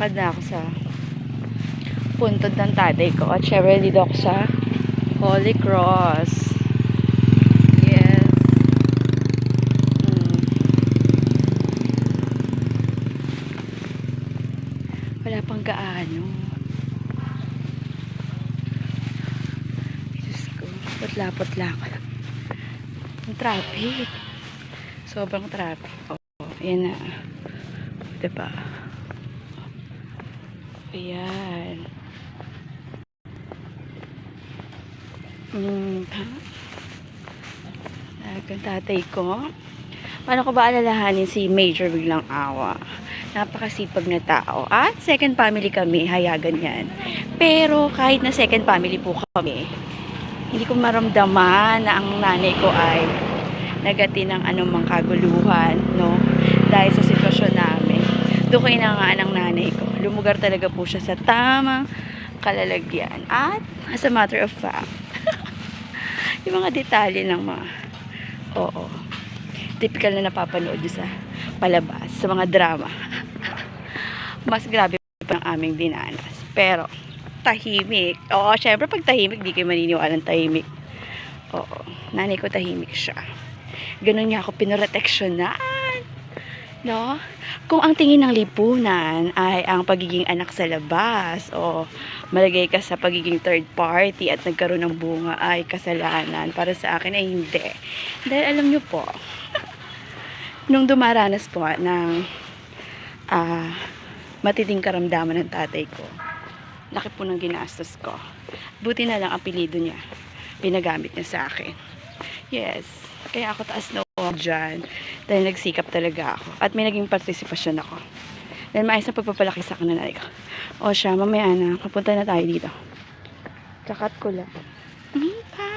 Lapad na ako sa puntod ng tatay ko. At syempre, dito ako sa Holy Cross. Yes. Mm. Wala pang gaano. Diyos ko. Putla-putla ko. Ang traffic. Sobrang traffic. Oh, ayan na. Diba? Ayan. Mm, ha? Ang tatay ko. Paano ko ba alalahanin si Major Biglang Awa? Napakasipag na tao. At second family kami, hayagan yan. Pero kahit na second family po kami, hindi ko maramdaman na ang nanay ko ay nagati ng anumang kaguluhan, no? Dahil sa sitwasyon. Doon ko inangaan ng nanay ko. Lumugar talaga po siya sa tamang kalalagyan. At, as a matter of fact, yung mga detalye ng mga, oo, typical na napapanood sa palabas, sa mga drama. Mas grabe pa ang aming dinanas. Pero, tahimik. Oo, syempre pag tahimik, di kayo maniniwala ng tahimik. Oo, nanay ko tahimik siya. Ganun niya ako pinoreteksyonan. No? Kung ang tingin ng lipunan ay ang pagiging anak sa labas o malagay ka sa pagiging third party at nagkaroon ng bunga ay kasalanan, para sa akin ay hindi. Dahil alam niyo po, nung dumaranas po ng ah, matinding karamdaman ng tatay ko, laki po ng ginastos ko. Buti na lang apelido niya. Pinagamit niya sa akin. Yes. Kaya ako taas na dyan. Dahil nagsikap talaga ako. At may naging partisipasyon ako. Dahil maayos na pagpapalaki sa akin ng nanay ko. O siya, mamaya na. Kapunta na tayo dito. Kakat ko lang. Mm, pa.